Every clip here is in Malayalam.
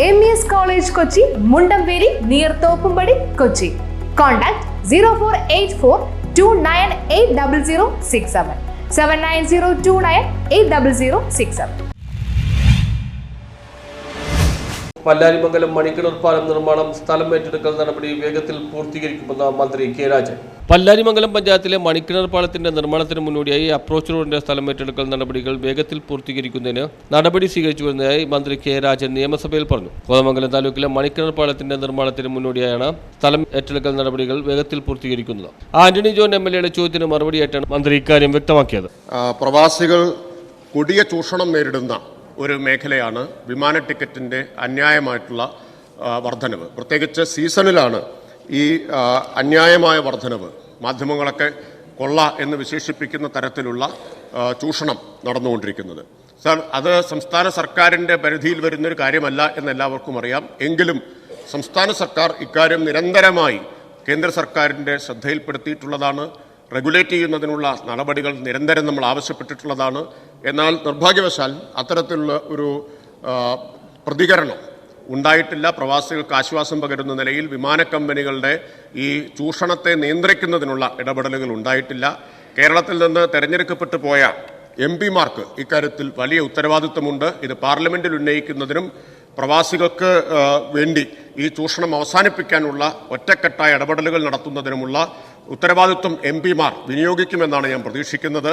M E S college Kochi Mundamperi near Thoppumpady Kochi contact zero four eight four two nine eight double zero six seven seven nine zero two nine eight double zero six seven Pallarimangalam Manikkinar പാലം നിർമ്മാണം സ്ഥലം ഏറ്റെടുക്കൽ നടപടി വേഗത്തിൽ പൂർത്തീകരിക്കുമെന്ന് മന്ത്രി കെ രാജൻ. പല്ലാരിമംഗലം പഞ്ചായത്തിലെ മണിക്കിണർ പാലത്തിന്റെ നിർമ്മാണത്തിന് മുന്നോടിയായി അപ്രോച്ച് റോഡിന്റെ സ്ഥലം ഏറ്റെടുക്കൽ നടപടികൾ വേഗത്തിൽ പൂർത്തീകരിക്കുന്നതിന് നടപടി സ്വീകരിച്ചു വരുന്നതായി മന്ത്രി കെ രാജൻ നിയമസഭയിൽ പറഞ്ഞു. കോതമംഗലം താലൂക്കിലെ മണിക്കിണർ പാലത്തിന്റെ നിർമ്മാണത്തിന് മുന്നോടിയായാണ് സ്ഥലം ഏറ്റെടുക്കൽ നടപടികൾ വേഗത്തിൽ പൂർത്തീകരിക്കുന്നത്. ആന്റണി ജോൺ എം എൽ എയുടെ ചോദ്യത്തിന് മറുപടിയായിട്ടാണ് മന്ത്രി ഇക്കാര്യം വ്യക്തമാക്കിയത്. പ്രവാസികൾ കൊടിയ ചൂഷണം നേരിടുന്ന ഒരു മേഖലയാണ് വിമാന ടിക്കറ്റിന്റെ അന്യായമായിട്ടുള്ള വർധനവ്. പ്രത്യേകിച്ച് സീസണിലാണ് ഈ അന്യായമായ വർധനവ്. മാധ്യമങ്ങളൊക്കെ കൊള്ള എന്ന് വിശേഷിപ്പിക്കുന്ന തരത്തിലുള്ള ചൂഷണം നടന്നുകൊണ്ടിരിക്കുന്നത്. സർ അത് സംസ്ഥാന സർക്കാരിന്റെ പരിധിയിൽ വരുന്നൊരു കാര്യമല്ല എന്ന് എല്ലാവർക്കും അറിയാം. എങ്കിലും സംസ്ഥാന സർക്കാർ ഇക്കാര്യം നിരന്തരമായി കേന്ദ്ര സർക്കാരിന്റെ ശ്രദ്ധയിൽപ്പെടുത്തിയിട്ടുള്ളതാണ്. റെഗുലേറ്റ് ചെയ്യുന്നതിനുള്ള നടപടികൾ നിരന്തരം നമ്മൾ ആവശ്യപ്പെട്ടിട്ടുള്ളതാണ്. എന്നാൽ നിർഭാഗ്യവശാൽ അത്തരത്തിലുള്ള ഒരു പ്രതികരണം ഉണ്ടായിട്ടില്ല. പ്രവാസികൾക്ക് ആശ്വാസം പകരുന്ന നിലയിൽ വിമാന കമ്പനികളുടെ ഈ ചൂഷണത്തെ നിയന്ത്രിക്കുന്നതിനുള്ള ഇടപെടലുകൾ ഉണ്ടായിട്ടില്ല. കേരളത്തിൽ നിന്ന് തെരഞ്ഞെടുക്കപ്പെട്ടു പോയ എം പിമാർക്ക് ഇക്കാര്യത്തിൽ വലിയ ഉത്തരവാദിത്വമുണ്ട്. ഇത് പാർലമെന്റിൽ ഉന്നയിക്കുന്നതിനും പ്രവാസികൾക്ക് വേണ്ടി ഈ ചൂഷണം അവസാനിപ്പിക്കാനുള്ള ഒറ്റക്കെട്ടായ ഇടപെടലുകൾ നടത്തുന്നതിനുമുള്ള ഉത്തരവാദിത്വം എം പിമാർ വിനിയോഗിക്കുമെന്നാണ് ഞാൻ പ്രതീക്ഷിക്കുന്നത്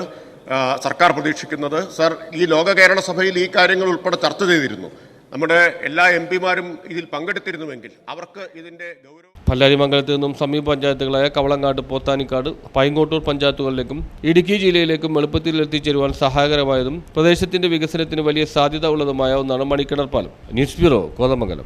സർക്കാർ പ്രതീക്ഷിക്കുന്നത്. സർ ഈ ലോക കേരള സഭയിൽ ഈ കാര്യങ്ങൾ ഉൾപ്പെടെ ചർച്ച ചെയ്തിരുന്നു. നമ്മുടെ എല്ലാ എം പിമാരും ഇതിൽ പങ്കെടുത്തിരുന്നുവെങ്കിൽ അവർക്ക് ഇതിന്റെ ഗൗരവം പല്ലാരിമംഗലത്ത് നിന്നും സമീപ പഞ്ചായത്തുകളായ കവളങ്ങാട് പോത്താനിക്കാട് പൈങ്കോട്ടൂർ പഞ്ചായത്തുകളിലേക്കും ഇടുക്കി ജില്ലയിലേക്കും എളുപ്പത്തിൽ എത്തിച്ചേരുവാൻ സഹായകരമായതും പ്രദേശത്തിന്റെ വികസനത്തിന് വലിയ സാധ്യത ഉള്ളതുമായ ഒന്നാണ് മണിക്കിണർ പാലം. News bureau Kothamangalam.